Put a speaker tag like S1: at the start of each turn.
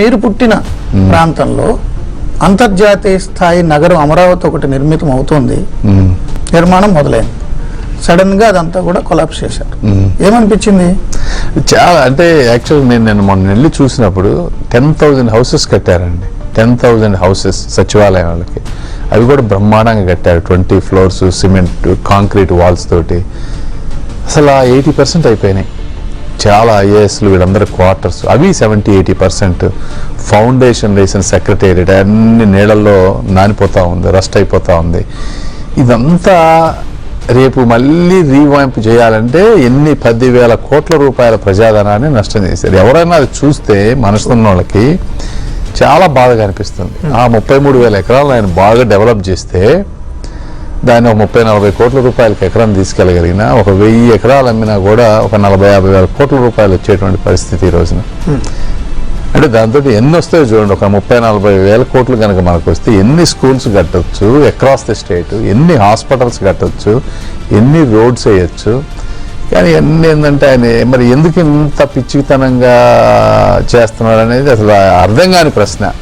S1: మీరు పుట్టిన ప్రాంతంలో అంతర్జాతీయ స్థాయి నగరం అమరావతి ఒకటి నిర్మితం అవుతోంది. నిర్మాణం మొదలైంది. సడన్గా అదంతా కూడా కొలాప్స్ చేశారు. ఏమనిపించింది?
S2: చాలా అంటే యాక్చువల్గా నేను నేను మొన్న వెళ్ళి చూసినప్పుడు టెన్ థౌజండ్ హౌసెస్ కట్టారండి. టెన్ థౌజండ్ హౌసెస్ సచివాలయం వాళ్ళకి. అవి కూడా బ్రహ్మాండంగా కట్టారు. Twenty floors cement concrete walls తోటి. అసలు ఆ ఎయిటీ పర్సెంట్ అయిపోయినాయి. చాలా ఐఏఎస్లు వీళ్ళందరూ క్వార్టర్స్. అవి సెవెంటీ ఎయిటీ పర్సెంట్ ఫౌండేషన్ వేసిన సెక్రటేరియట్. అన్ని నీళ్ళల్లో నానిపోతూ ఉంది రస్ట్ అయిపోతూ ఉంది. ఇదంతా రేపు మళ్ళీ రీవాయింపు చేయాలంటే ఎన్ని పదివేల కోట్ల రూపాయల ప్రజాధనాన్ని నష్టం చేశారు. ఎవరైనా అది చూస్తే మనసున్న వాళ్ళకి చాలా బాధగా అనిపిస్తుంది. ఆ ముప్పై మూడు వేల ఎకరాలను ఆయన బాగా డెవలప్ చేస్తే దాన్ని ఒక ముప్పై నలభై కోట్ల రూపాయలకి ఎకరం తీసుకెళ్ళగలిగిన ఒక వెయ్యి ఎకరాలు అమ్మినా కూడా ఒక నలభై యాభై వేల కోట్ల రూపాయలు వచ్చేటువంటి పరిస్థితి ఈ రోజున. అంటే దాంతో ఎన్ని వస్తాయో చూడండి ఒక ముప్పై నలభై వేల కోట్లు కనుక మనకు వస్తే ఎన్ని స్కూల్స్ కట్టొచ్చు అక్రాస్ ది స్టేట్ ఎన్ని హాస్పిటల్స్ కట్టొచ్చు ఎన్ని రోడ్స్ వేయచ్చు. కానీ అన్ని ఏంటంటే ఆయన మరి ఎందుకు ఇంత పిచ్చితనంగా చేస్తున్నారు అనేది అసలు అర్థం కాని ప్రశ్న.